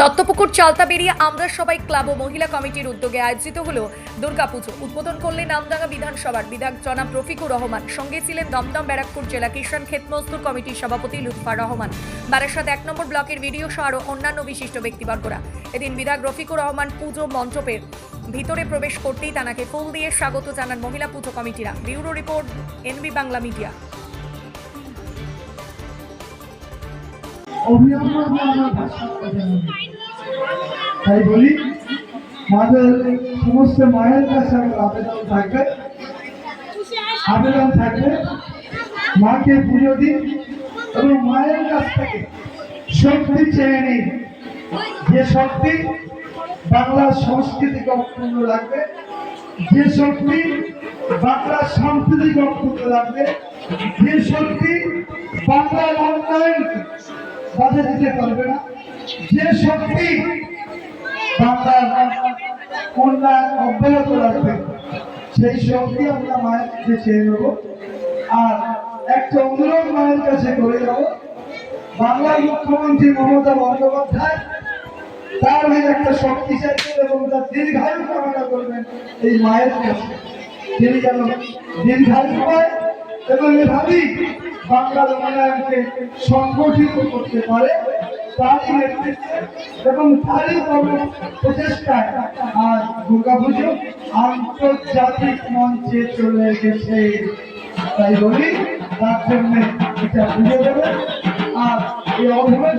দত্তপুকুর চালতা বেরিয়ে আমরা সবাই ক্লাব ও মহিলা কমিটির উদ্যোগে আয়োজিত হলো দুর্গাপুজো। উদ্বোধন করলেন আমডাঙ্গা বিধানসভার বিধায়ক জনাব রফিকুর রহমান। সঙ্গে ছিলেন দমদম ব্যারাকপুর জেলা কিষাণ ক্ষেত মজদুর কমিটির সভাপতি লুৎফার রহমান। বারাসাত এক নম্বর ব্লকের ভিডিও সহ আরও অন্যান্য বিশিষ্ট ব্যক্তিবর্গরা। এদিন বিধায়ক রফিকুর রহমান পুজো মণ্ডপের ভিতরে প্রবেশ করতেই তানাকে ফুল দিয়ে স্বাগত জানান মহিলা পুজো কমিটিরা। Bureau report, NB Bangla media. ভাষা তাই বলি মাদের সমস্ত মায়ের কাছে আবেদন থাকবে। আবেদন থাকবে মাকে পুজো দিন এবং মায়ের কাছ থেকে শক্তি চেয়ে নিন। যে শক্তি বাংলার সংস্কৃতিকে অক্ষুণ্ণ রাখবে, যে শক্তি বাংলার সাংস্কৃতিক অক্ষুণ্ণ রাখবে, যে শক্তি বাংলার অন্যায় বাধা দিতে পারবে না। যে শক্তি বাংলার অন্যায় অব্যাহত রাখবে, সেই শক্তি আমরা মায়ের কাছে চেয়ে নেব। আর একটা অনুরোধ মায়ের কাছে করে যাব। বাংলার মুখ্যমন্ত্রী মমতা বন্দ্যোপাধ্যায়, তার হয়ে একটা শক্তি এবং তার দীর্ঘায়ু কামনা করবেন এই মায়ের কাছে। তিনি যেন দীর্ঘায়ু পায় এবং এভাবেই বাংলার উন্নয়নকে সংগঠিত করতে পারে তারই নেতৃত্বে এবং তারই কর্ম প্রচেষ্টায় আজ দুর্গাপুজো আন্তর্জাতিক মঞ্চে চলে গেছে। তাই বলি, তার জন্য এটা বুঝে দেবে আর এই অভিভাবক